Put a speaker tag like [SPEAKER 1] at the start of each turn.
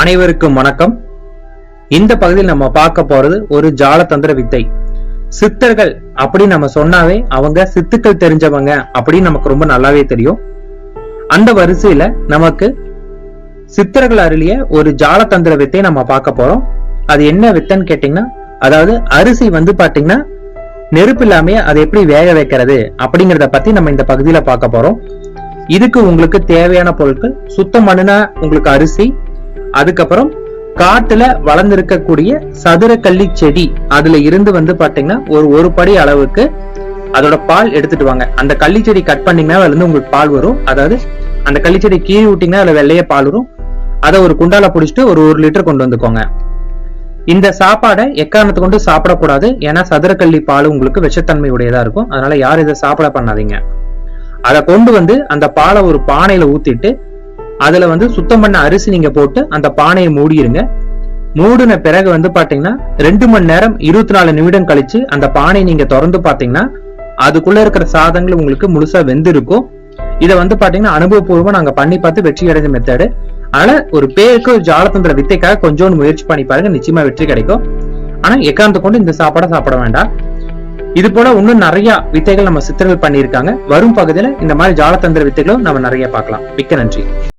[SPEAKER 1] அனைவருக்கும் வணக்கம். இந்த பகுதியில் நம்ம பார்க்க போறது ஒரு ஜாலதந்திர வித்தை. சித்தர்கள் அப்படின்னு நம்ம சொன்னாவே அவங்க சித்துக்கள் தெரிஞ்சவங்க அப்படின்னு நமக்கு ரொம்ப நல்லாவே தெரியும். அந்த வரிசையில நமக்கு சித்தர்கள் அருளிய ஒரு ஜாலதந்திர வித்தை நம்ம பார்க்க போறோம். அது என்ன வித்தைன்னு கேட்டீங்கன்னா அதாவது அரிசி வந்து பாத்தீங்கன்னா நெருப்பு இல்லாம அதை எப்படி வேக வைக்கிறது அப்படிங்கறத பத்தி நம்ம இந்த பகுதியில பார்க்க போறோம். இதுக்கு உங்களுக்கு தேவையான பொருட்கள் சுத்தம் பண்ணின உங்களுக்கு அரிசி அதுக்கப்புறம் காட்டுல வளர்ந்திருக்கக்கூடிய சதுரக்கள்ளி செடி அதுல இருந்து வந்து பாத்தீங்கன்னா ஒரு ஒரு படி அளவுக்கு அதோட பால் எடுத்துட்டு வாங்க. அந்த கள்ளி செடி கட் பண்ணீங்கன்னா அதுல இருந்து உங்களுக்கு பால் வரும். அதாவது அந்த கள்ளி செடி கீழி விட்டீங்கன்னா அதுல வெள்ளைய பால் வரும். அதை ஒரு குண்டால புடிச்சிட்டு ஒரு ஒரு லிட்டர் கொண்டு வந்துக்கோங்க. இந்த சாப்பாடை எக்காரணத்தை கொண்டு சாப்பிடக்கூடாது? ஏன்னா சதுரக்கள்ளி பால் உங்களுக்கு விஷத்தன்மை உடையதா இருக்கும். அதனால யாரும் இதை சாப்பிட பண்ணாதீங்க. அதை கொண்டு வந்து அந்த பாலை ஒரு பானையில ஊத்திட்டு அதுல வந்து சுத்தம் பண்ண அரிசி நீங்க போட்டு அந்த பானையை மூடிடுங்க மூடின பிறகு வந்து பாத்தீங்கன்னா ரெண்டு மணி நேரம் இருபத்தி நாலு நிமிடம் கழிச்சு அந்த பானையை நீங்க திறந்து பாத்தீங்கன்னா அதுக்குள்ள இருக்கிற சாதங்கள் உங்களுக்கு முழுசா வெந்திருக்கும். இதை வந்து பாத்தீங்கன்னா அனுபவபூர்வமா நாங்க பண்ணி பார்த்து வெற்றி அடைஞ்ச மெத்தடு அதனால ஒரு பேருக்கு ஒரு ஜாலத்தந்திர வித்தைக்காக கொஞ்சோண்டு முயற்சி பண்ணி பாருங்க நிச்சயமா வெற்றி கிடைக்கும். ஆனா எக்காந்து கொண்டு இந்த சாப்பாடை சாப்பிட வேண்டாம். இது போல இன்னும் நிறைய வித்தைகள் நம்ம சித்திரங்கள் பண்ணியிருக்காங்க. வரும் பகுதியில இந்த மாதிரி ஜாலத்தந்திர வித்தைகளும் நம்ம நிறைய பார்க்கலாம். மிக்க நன்றி.